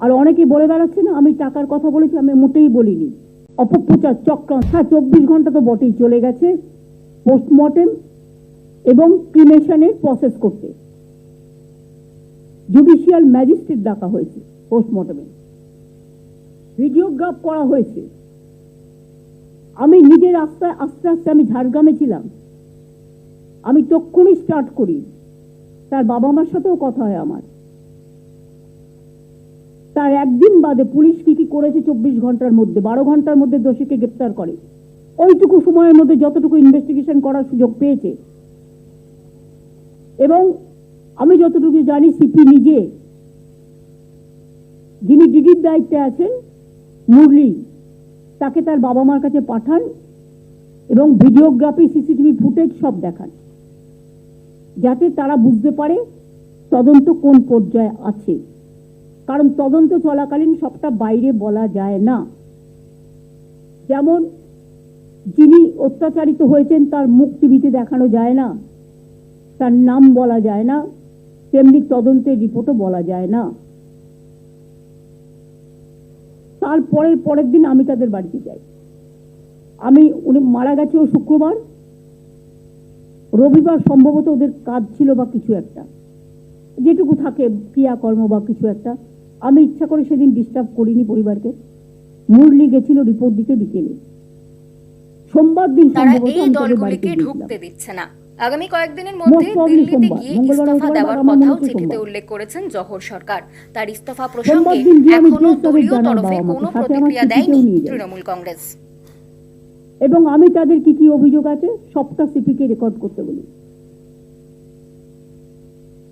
আর অনেকে বলে বেড়াচ্ছে না, আমি টাকার কথা বলেছি, আমি মোটেই বলিনি। অপপ্রচার চক্রান্ত হ্যাঁ চব্বিশ ঘণ্টা তো বটেই চলে গেছে পোস্টমর্টেম এবং ক্রিমেশনের প্রসেস করতে। জুডিশিয়াল ম্যাজিস্ট্রেট ডাকা হয়েছে পোস্টমর্টমে ভিডিওগ্রাফ করা হয়েছে। আমি নিজের আস্তে আস্তে আস্তে আমি ঝাড়গ্রামে ছিলাম। আমি তক্ষুনি স্টার্ট করি। তার বাবা মার সাথেও কথা হয় আমার। তার একদিন বাদে পুলিশ কি কি করেছে চব্বিশ ঘণ্টার মধ্যে, বারো ঘণ্টার মধ্যে দোষীকে গ্রেপ্তার করে। ওইটুকু সময়ের মধ্যে যতটুকু ইনভেস্টিগেশন করার সুযোগ পেয়েছে। এবং আমি যতটুকু জানি সিপি নিজে যিনি ডিডির দায়িত্বে আছেন, মুরলি, তাকে তার বাবা মার কাছে পাঠান এবং ভিডিওগ্রাফি সিসিটিভি ফুটেজ সব দেখান। যাতে তারা বুঝতে পারে তদন্ত কোন পর্যায়ে আছে। কারণ তদন্ত চলাকালীন সবটা বাইরে বলা যায় না। যেমন, যিনি অত্যাচারিত হয়েছেন তার মুখ টিভিতে দেখানো যায় না, তার নাম বলা যায় না, তেমনি তদন্তের রিপোর্টও বলা যায় না। তারপরের পরের দিন আমি তাদের বাড়িতে যাই। আমি, উনি মারা গেছে ও শুক্রবার, রবিবার সম্ভবত ওদের কাজ ছিল বা কিছু একটা, যেটুকু থাকে ক্রিয়াকর্ম বা কিছু একটা। আমি ইচ্ছা করে সেদিন ডিস্টার্ব করিনি পরিবারকে। মুরলি গেছিল রিপোর্ট দিতে বিকেলে। সোমবার দিন তারা এই আমি তাদের বাড়িতে দলগুলিকে ঢুকতে দিচ্ছে না। আগামী কয়েকদিনের মধ্যে দিল্লিতে গিয়ে ইস্তফা দেওয়ার কথাও চিঠিতে উল্লেখ করেছেন জহর সরকার। তার ইস্তফা প্রসঙ্গে এখনও দলীয় তরফে কোনো প্রতিক্রিয়া দেয়নি তৃণমূল কংগ্রেস। এবং আমি তাদের কি কি অভিযোগ আছে সবটা সিপিকে রেকর্ড করতে বলি।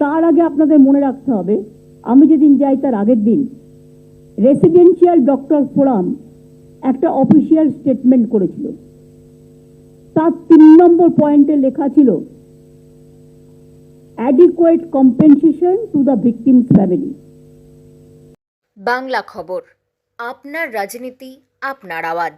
তার আগে আপনাদের মনে রাখতে হবে, আমি যেদিন যাই তার আগের দিন রেসিডেন্সিয়াল ডক্টর ফোরাম একটা অফিসিয়াল স্টেটমেন্ট করেছিল। তার তিন নম্বর পয়েন্টে লেখা ছিল adequate compensation to the victims family Bangla খবর, আপনার রাজনীতি, আপনার আওয়াজ।